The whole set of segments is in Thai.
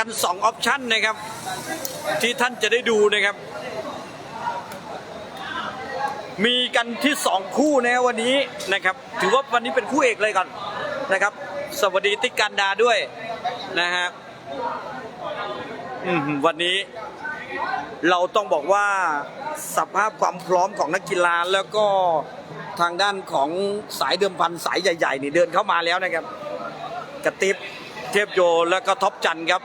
กัน2ออปชันนะครับ ที่ท่านจะได้ดูนะครับ มีกันที่ 2 คู่นะวันนี้นะครับ ถือว่าวันนี้เป็นคู่เอกเลยก่อนนะครับ สวัสดีติ๊กกันดาด้วยนะฮะวันนี้เราต้องบอกว่าสภาพความพร้อมของนักกีฬาแล้วก็ทางด้านของสายเดิมพันสายใหญ่ๆนี่เดินเข้ามาแล้วนะครับกระติบเทพโยแล้วก็ท็อปจันครับ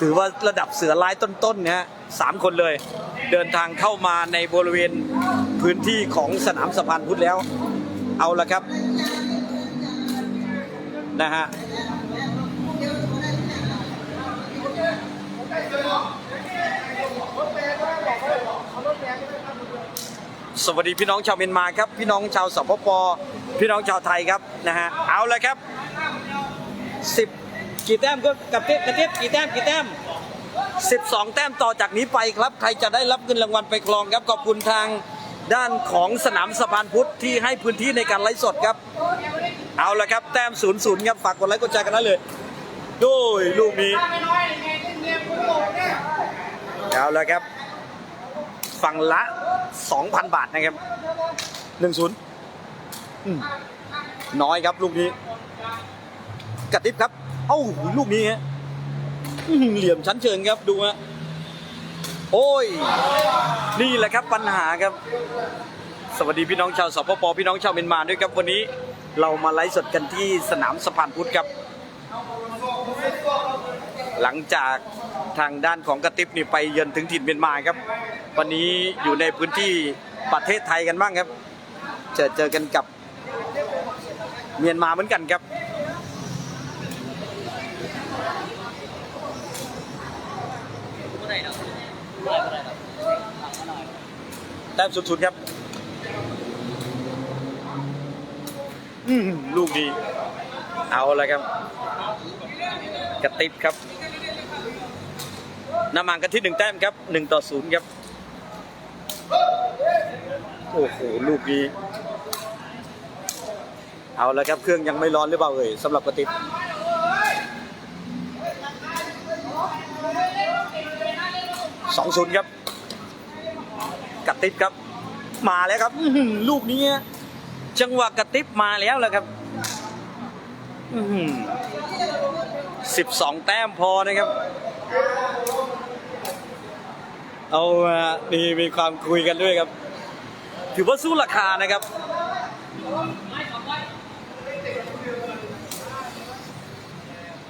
ถือว่าระดับเสือร้ายต้นๆนะฮะสามคนเลย เดินทางเข้ามาในบริเวณพื้นที่ของสนามสะพานพุทธแล้ว เอาละครับนะฮะสวัสดีพี่น้องชาวเมียนมาครับ พี่น้องชาวสปปพี่น้องชาวไทยครับนะฮะเอาละครับสิบ กี่แต้มก็กับเทพกระเทพกี่แต้มกี่แต้มสิบสองแต้มต่อจากนี้ไปครับ ใครจะได้รับเงินรางวัลไปครองครับขอบคุณทางด้านของสนามสะพานพุทธที่ให้พื้นที่ในการไลฟ์สดครับ เอาละครับแต้มศูนย์ศูนย์ครับฝากกดไลค์กดแชร์กันได้เลยโดยลูกนี้เอาละครับ ฝั่งละ 2,000 บาทนะครับ1 0น้อยครับลูกนี้กระติบครับ เอ้าลูกนี้ฮะเหลี่ยมชั้นเชิงครับดูฮะโอ้ย นี่แหละครับปัญหาครับ สวัสดีพี่น้องชาวสปปพี่น้องชาวเมียนมาด้วยครับวันนี้เรามาไลฟ์สดกันที่สนามสะพานพุทธครับ หลังจากทางด้านของกระติบนี่ไปเยือนถึงถิ่นเมียนมาครับ วันนี้อยู่ในพื้นที่ประเทศไทยกันบ้างครับ เจอเจอกันกับเมียนมาเหมือนกันครับ แต้มสุดๆครับ อืมลูกดี เอาละครับ กระติบครับน้ำมันกันที่หนึ่งแต้มครับหนึ่งต่อศูนย์ครับ โอ้โห ลูกนี้ เอาแล้วครับ เครื่องยังไม่ร้อนหรือเปล่าเอ่ยสำหรับกระติบ สองศูนย์ครับกระติบครับ มาแล้วครับอื้อหือลูกนี้ฮะจังหวะกระติบมาแล้วแหละครับอื้อหือ12แต้มพอนะครับ เอามานี่มีความคุยกันด้วยครับ ถือว่าสู้ราคานะครับ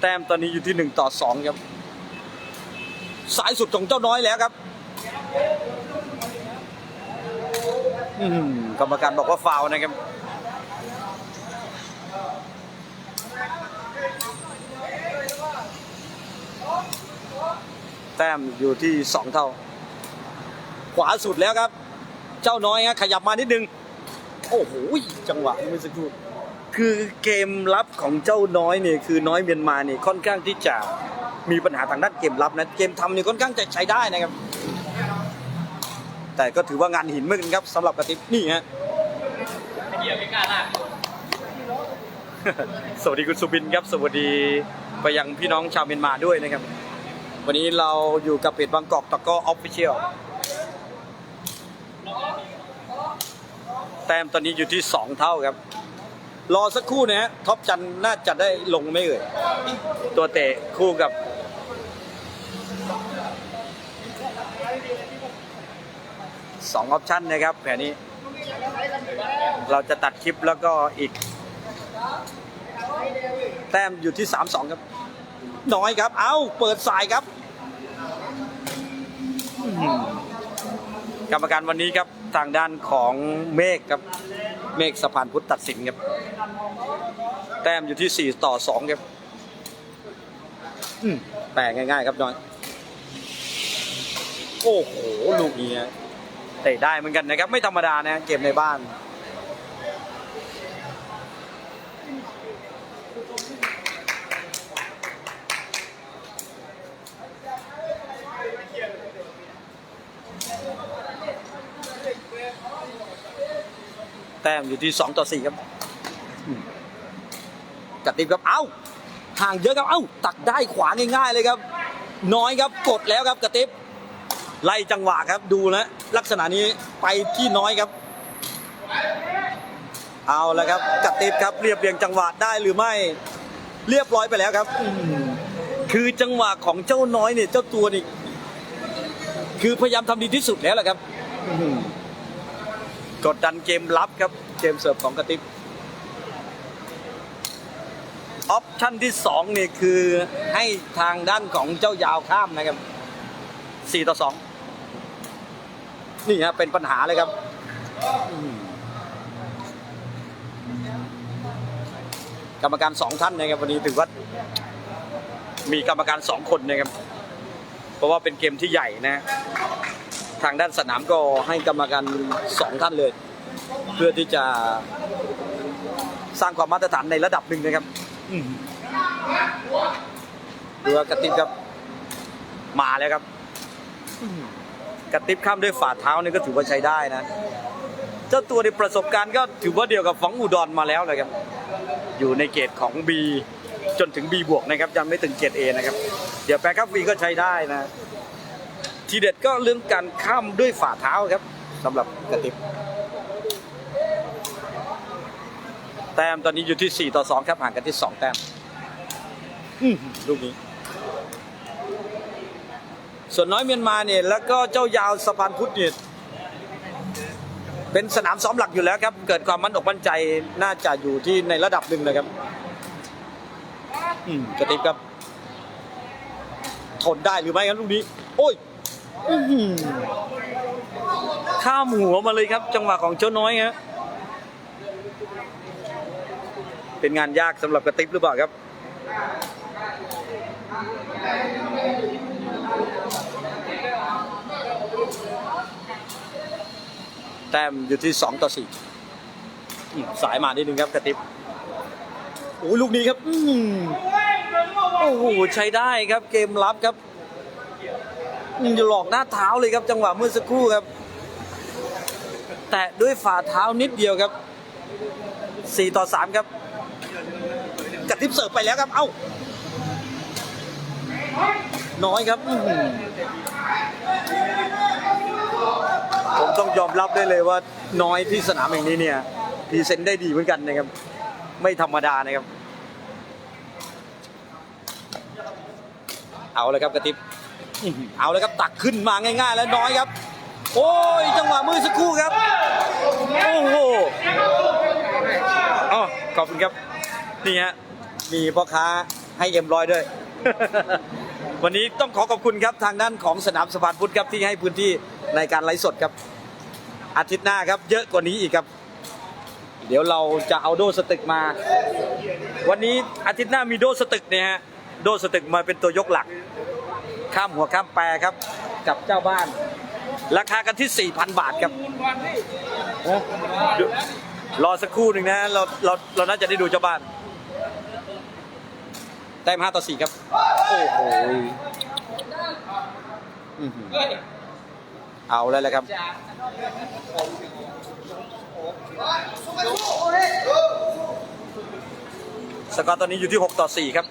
แต้มตอนนี้อยู่ที่ 1 ต่อ 2 ครับ สายสุดของเจ้าน้อยแล้วครับอื้อหือกรรมการบอกว่าฟาวนะครับแต้มอยู่ที่สองเท่า ขวาสุดแล้วครับ เจ้าน้อยฮะขยับมานิดนึง โอ้โหจังหวะเมื่อสักครู่คือเกมรับของเจ้าน้อยเนี่ยคือน้อยเมียนมาเนี่ยค่อนข้างที่จะ มีปัญหาทางด้านเกมรับนะเกมทำเนี่ยค่อนข้างจะใช้ได้นะครับ แต่ก็ถือว่างานหินเมือกันครับสำหรับกระติบนี่ฮะสวัสดีคุณสุบินครับ สวัสดีไปยังพี่น้องชาวเมียนมาด้วยนะครับ วันนี้เราอยู่กับเพจบางกอกตะก้อออฟฟิเชียลแต้มตอนนี้อยู่ที่ 2 เท่าครับ รอสักครู่นะฮะท็อปจันน่าจะได้ลงไม่เอ่ย ตัวเตะคู่กับ สองออปชันนะครับแผนนี้ เราจะตัดคลิปแล้วก็อีก แต้มอยู่ที่ 3-2 ครับ น้อยครับ เอ้า เปิดสายครับ กรรมการวันนี้ครับทางด้านของเมฆครับ เมฆสะพานพุทธตัดสินครับ แต้มอยู่ที่ 4 ต่อ 2 ครับแปลง่ายๆ ครับน้อย โอ้โห ลูกนี้ เตะได้เหมือนกันนะครับ ไม่ธรรมดานะเกมในบ้าน แต้มอยู่ที่ 2 ต่อ 4 ครับกัดติบครับ เอ้า ห่างเยอะครับ เอ้า ตักได้ขวาง่ายๆเลยครับ น้อยครับ กดแล้วครับกระติบไล่จังหวะครับดูนะ ลักษณะนี้ไปที่น้อยครับ เอาและครับกระติบครับเรียบเรียงจังหวะได้หรือไม่ เรียบร้อยไปแล้วครับคือจังหวะของเจ้าน้อยเนี่ยเจ้าตัวนี่คือพยายามทำดีที่สุดแล้วแหละครับกดดันเกมรับครับ เกมเสิร์ฟของกระติบออปชั่นที่สองนี่คือให้ทางด้านของเจ้ายาวข้ามนะครับสี่ต่อสอง นี่ฮะเป็นปัญหาเลยครับกรรมการสองท่านนะครับวันนี้ถือว่ามีกรรมการสองคนนะครับเพราะว่าเป็นเกมที่ใหญ่นะ ทางด้านสนามก็ให้กรรมการสองท่านเลย เพื่อที่จะสร้างความมาตรฐานในระดับหนึ่งนะครับอืมดูกระติบครับมาแล้วครับ กระติบข้ามด้วยฝ่าเท้านี่ก็ถือว่าใช้ได้นะ เจ้าตัวในประสบการณ์ก็ถือว่าเดียวกับฟองอุดรมาแล้วนะครับ อยู่ในเกรดของ B จนถึง B บวกนะครับยังไม่ถึงเกรด A นะครับ เดี๋ยวแปรครับ V ก็ใช้ได้นะ ทีเด็ดก็เรื่องการข้ามด้วยฝ่าเท้าครับสำหรับกระติบแต้มตอนนี้อยู่ที่ 4 ต่อ 2 ครับห่างกันที่ 2 แต้มลูกนี้ ส่วนน้อยเมียนมาเนี่ยแล้วก็เจ้ายาวสะพานพุทธเนี่ยเป็นสนามซ้อมหลักอยู่แล้วครับ เกิดความมั่นอกมั่นใจน่าจะอยู่ที่ในระดับหนึ่งเลยครับอืมกระติบครับทนได้หรือไม่ครับลูกนี้ โอ้ยอื้อหือข้ามหัวมาเลยครับ จังหวะของเจ้าน้อยฮะเป็นงานยากสำหรับกระติบหรือเปล่าครับ แต้มอยู่ที่ 2 ต่อ4อืมสายมานิดนึงครับกระติบโอ้ลูกนี้ครับอืมโอ้โหใช้ได้ครับเกมรับครับอืมจะหลอกหน้าเท้าเลยครับ จังหวะเมื่อสักครู่ครับ แตะด้วยฝ่าเท้านิดเดียวครับ 4 ต่อ 3 ครับกระติบเสิร์ฟไปแล้วครับ เอ้า น้อยครับ ผมต้องยอมรับได้เลยว่าน้อยที่สนามแห่งนี้เนี่ยพรีเซนต์ได้ดีเหมือนกันนะครับ ไม่ธรรมดานะครับ เอาเลยครับกระติบเอาเลยครับตักขึ้นมาง่าย ๆ แล้วน้อยครับ โอ้ยจังหวะมือสักครู่ครับ โอ้โหอ๋อขอบคุณครับนี่ฮะมีพ่อค้าให้เอ็มร้อยด้วย วันนี้ต้องขอขอบคุณครับทางด้านของสนามสะพานพุทธครับที่ให้พื้นที่ ในการไลฟ์สดครับ อาทิตย์หน้าครับ เยอะกว่านี้อีกครับ เดี๋ยวเราจะเอาโดสตึกมา วันนี้อาทิตย์หน้ามีโดสตึกเนี่ยฮะโดสตึกมาเป็นตัวยกหลัก ข้ามหัวข้ามแปรครับ กับเจ้าบ้าน ราคากันที่ 4,000 บาทครับรอสักครู่หนึ่งนะเราเราเราน่าจะได้ดูเจ้าบ้านแต้ม5ต่อ4ครับ โอ้โหอื้อหือ เอาแล้วแหละครับ สกอร์ตอนนี้อยู่ที่ 6 ต่อ 4 ครับ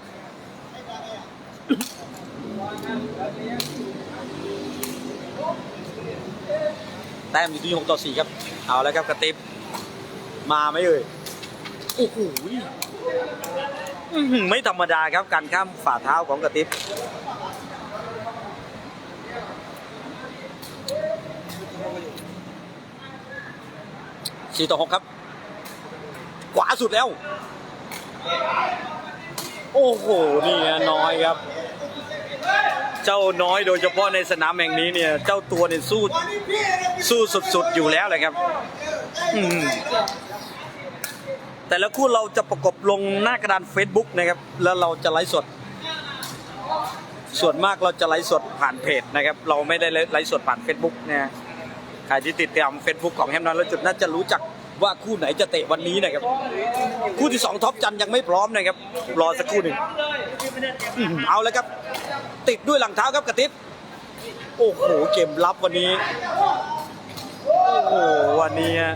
แต้มอยู่ที่ 6 ต่อ 4 ครับ เอาแล้วครับกระติบมาไหมเอ่ย โอ้โหไม่ธรรมดาครับการข้ามฝ่าเท้าของกระติบ 4ต่อ6ครับ ขวาสุดแล้ว โอ้โห นี่น้อยครับ เจ้าน้อยโดยเฉพาะในสนามแห่งนี้เนี่ย เจ้าตัวเนี่ยสู้ สู้สุดๆ อยู่แล้วเลยครับ แต่ละคู่เราจะประกบลงหน้ากระดาน Facebook นะครับ แล้วเราจะไลฟ์สด ส่วนมากเราจะไลฟ์สดผ่านเพจนะครับ เราไม่ได้ไลฟ์สดผ่าน Facebook นะ ใครที่ติดตามเฟซบุ๊กของแฮมนอนแล้วจุดน่าจะรู้จักว่าคู่ไหนจะเตะวันนี้นะครับ คู่ที่ 2ท็อปจันยังไม่พร้อมนะครับรอสักครู่หนึ่งเอาแล้วครับ ติดด้วยหลังเท้าครับกระติบโอ้โหเกมลับวันนี้ โอ้โหวันนี้ฮะ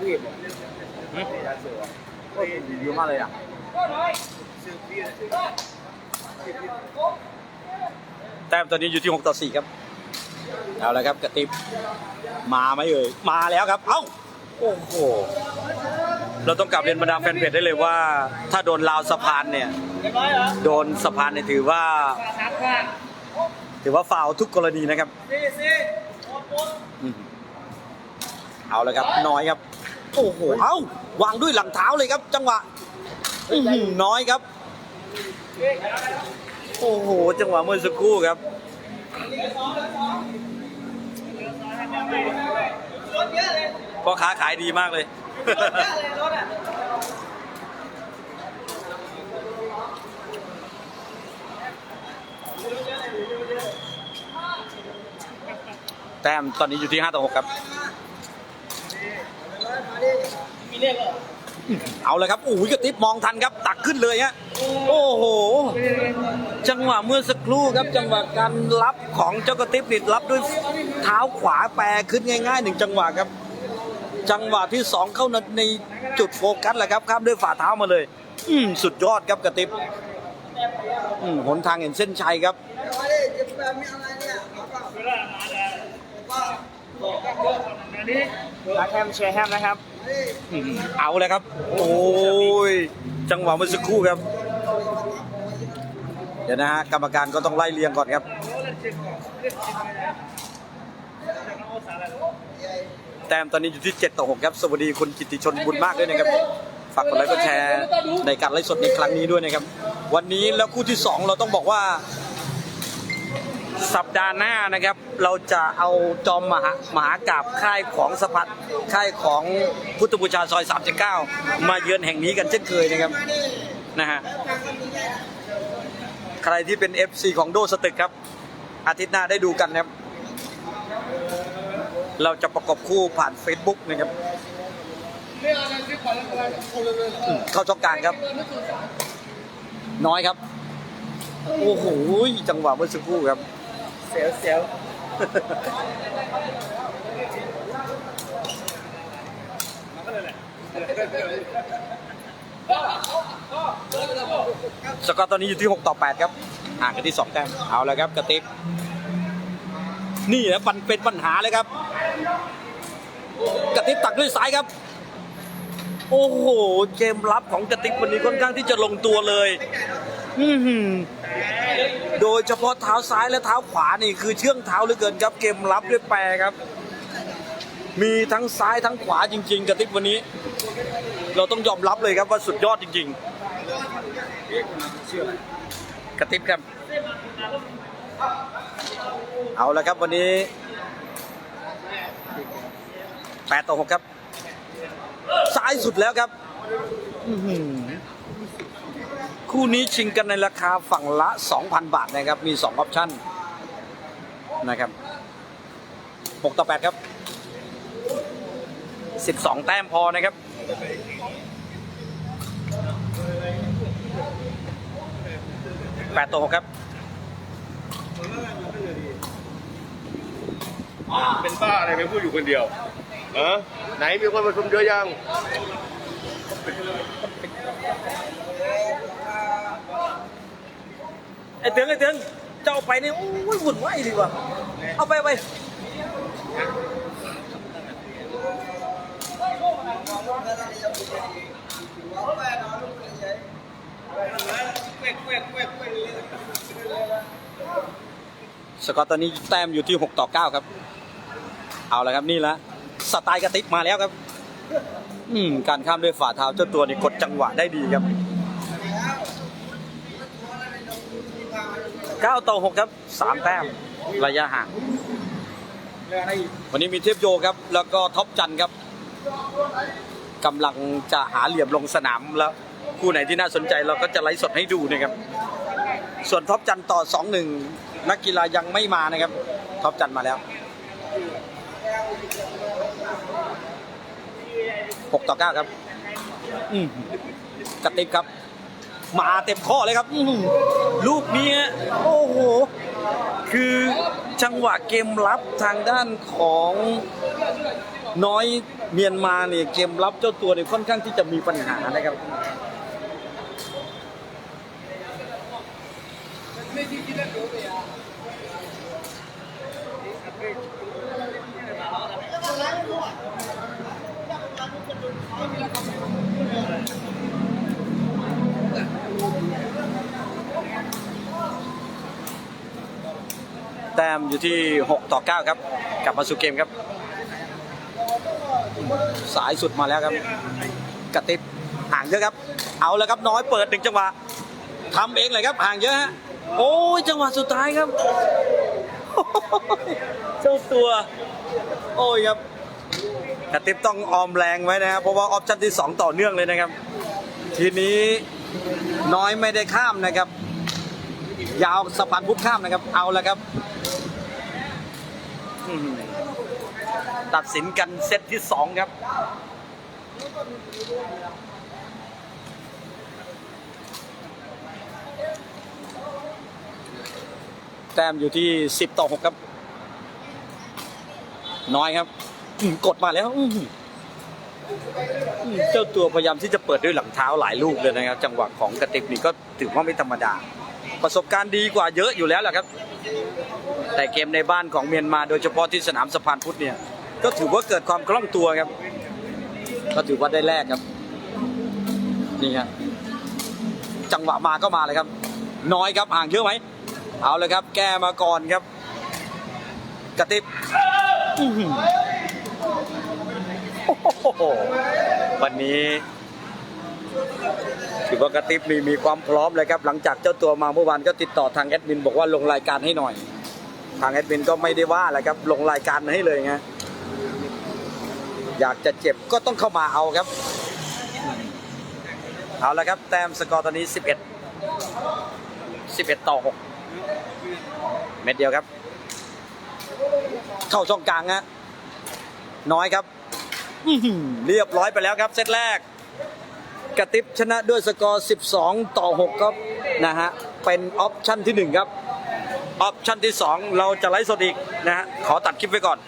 ผู้ห เยอะมากเลยอะแต้มตอนนี้อยู่ที่ 6 ต่อ 4 ครับ เอาละครับกระติบมาไหมเอ่ย มาแล้วครับ เอ้า โอ้โห เราต้องกลับเรียนบรรดาแฟนเพจได้เลยว่า ถ้าโดนราวสะพานเนี่ย โดนสะพานเนี่ยถือว่า ถือว่าฟาวทุกกรณีนะครับ เอาลยครับ น้อยครับ โอ้โห เอ้าวางด้วยหลังเท้าเลยครับ จังหวะอื้อหือน้อยครับ โอ้โห จังหวะเมื่อสักครู่ครับรถเยอะเลยพ่อค้าขายดีมากเลยรถเยอะเลยรถอะแต้มตอนนี้อยู่ที่5ต่อ6ครับ มีเลขเหรอเอาเลยครับโอ้ยกระติบมองทันครับ ตักขึ้นเลยฮะโอ้โห จังหวะเมื่อสักครู่ครับจังหวะการรับของเจ้ากระติบนิดรับด้วยเท้าขวาแปรขึ้นง่ายๆหนึ่งจังหวะครับ จังหวะที่สองเข้าในจุดโฟกัสแหละครับข้ามด้วยฝ่าเท้ามาเลย อืมสุดยอดครับกระติบอืมหนทางเห็นเส้นชัยครับ รักแฮมเชียร์แฮมนะครับ เอาเลยครับ โอ้ย จังหวะเมื่อสักครู่ครับ เดี๋ยวนะฮะกรรมการก็ต้องไล่เรียงก่อนครับ แต้มตอนนี้อยู่ที่ 7 ต่อ 6 ครับ สวัสดีคุณกิตติชนบุญมากด้วยนะครับ ฝากกดไลค์กดแชร์ในการไลฟ์สดในครั้งนี้ด้วยนะครับ วันนี้แล้วคู่ที่ 2 เราต้องบอกว่า สัปดาห์หน้านะครับ เราจะเอาจอมมหามหากราบค่ายของสพัดค่ายของพุทธบูชาซอย 39 มาเยือนแห่งนี้กันเช่นเคยนะครับนะฮะใครที่เป็น FC ของโดสตึกครับ อาทิตย์หน้าได้ดูกันนะครับ เราจะประกบคู่ผ่าน Facebook นะครับเข้าช่องกลางครับ น้อยครับ โอ้โห จังหวะเมื่อสักครู่ครับ สียวเสียวสกอร์ตอนนี้อยู่ที่ 6 ต่อ 8 ครับห่างกันที่ 2 แต้มเอาแล้วครับกระติบนี่นะปันเป็นปัญหาเลยครับกระติบตักด้วยซ้ายครับ โอ้โหเกมรับของกระติบวันนี้ค่อนข้างที่จะลงตัวเลย อือหือ โดยเฉพาะเท้าซ้ายและเท้าขวานี่คือเชื่องเท้าเหลือเกินครับ เกมรับด้วยแปรครับ มีทั้งซ้ายทั้งขวาจริง ๆกระติบวันนี้ เราต้องยอมรับเลยครับว่าสุดยอดจริง ๆกระติบครับ เอาละครับวันนี้8ต่อ6ครับ ซ้ายสุดแล้วครับ คู่นี้ชิงกันในราคาฝั่งละ 2,000 บาทนะครับ มี 2 ออปชั่นนะครับ6ต่อ 8 ครับ 12 แต้มพอนะครับ 8 ต่อ 6 ครับ เป็นบ้าอะไรไม่พูดอยู่คนเดียวเออไหนมีคนมาชมเยอะยัง อ้เตืองไอ้เตืองจะเอาไปนี่โอ้ยวุ่นวายดีว่ะเอาไปไปสกอร์ตอนนี้แต้มอยู่ที่ 6 ต่อ 9 ครับ เอาละครับนี่ละสไตล์กระติกมาแล้วครับ อืมการข้ามด้วยฝ่าเท้าเจ้าตัวนี่กดจังหวะได้ดีครับ 9 ต่อ 6 ครับ 3 แต้มระยะห่าง วันนี้มีเทพโยครับ แล้วก็ท็อปจันทร์ครับกำลังจะหาเหลี่ยมลงสนามแล้วคู่ไหนที่น่าสนใจเราก็จะไลฟ์สดให้ดูนะครับ ส่วนท็อปจันทร์ต่อ 2-1 นักกีฬายังไม่มานะครับท็อปจันทร์มาแล้ว6ต่อ9ครับ อืมกระติบครับ มาเต็มข้อเลยครับอื้อหือลูกนี้ฮะโอ้โห คือจังหวะเกมรับทางด้านของน้อยเมียนมาเนี่ยเกมรับเจ้าตัวเนี่ยค่อนข้างที่จะมีปัญหานะครับ แต้มอยู่ที่ 6 ต่อ 9 ครับ กลับมาสู่เกมครับ สายสุดมาแล้วครับกระติบห่างเยอะครับ เอาแล้วครับน้อยเปิดหนึ่งจังหวะทำเองเลยครับห่างเยอะฮะโอ้ยจังหวะสุดท้ายครับเจ้าตัว โอ้ยครับกระติบต้องออมแรงไว้นะครับเพราะว่าออปชั่นที่ 2 ต่อเนื่องเลยนะครับ ทีนี้น้อยไม่ได้ข้ามนะครับ ยาวสะพานพุทธข้ามนะครับ เอาแล้วครับ ตัดสินกันเซตที่สองครับ แต้มอยู่ที่ 10 ต่อ 6 ครับ น้อยครับกดมาแล้วเจ้าตัวพยายามที่จะเปิดด้วยหลังเท้าหลายลูกเลยนะครับ จังหวะของกระติกนี่ก็ถือว่าไม่ธรรมดา ประสบการณ์ดีกว่าเยอะอยู่แล้วแหละครับ แต่เกมในบ้านของเมียนมาโดยเฉพาะที่สนามสะพานพุทธเนี่ย ก็ถือว่าเกิดความคล่องตัวครับ ก็ถือว่าได้แรกครับ นี่ครับจังหวะมาก็มาเลยครับ น้อยครับห่างเยอะไหม เอาเลยครับ แก้มาก่อนครับ กระติบวันนี้ ถือว่ากระติบมีมีความพร้อมเลยครับ หลังจากเจ้าตัวมาเมื่อวานก็ติดต่อทางแอดมินบอกว่าลงรายการให้หน่อย ทางแอดมินก็ไม่ได้ว่าแหละครับ ลงรายการให้เลยไงอยากจะเจ็บก็ต้องเข้ามาเอาครับ เอาละครับ แต้มสกอร์ตอนนี้ 11 11 ต่อ 6 เม็ดเดียวครับ เข้าช่องกลางฮะน้อยครับเรียบร้อยไปแล้วครับเซตแรก กระติบชนะด้วยสกอร์ 12 ต่อ 6 ครับนะฮะ เป็นออปชั่นที่ 1 ครับ ออปชั่นที่ 2 เราจะไลฟ์สดอีกนะฮะ ขอตัดคลิปไว้ก่อน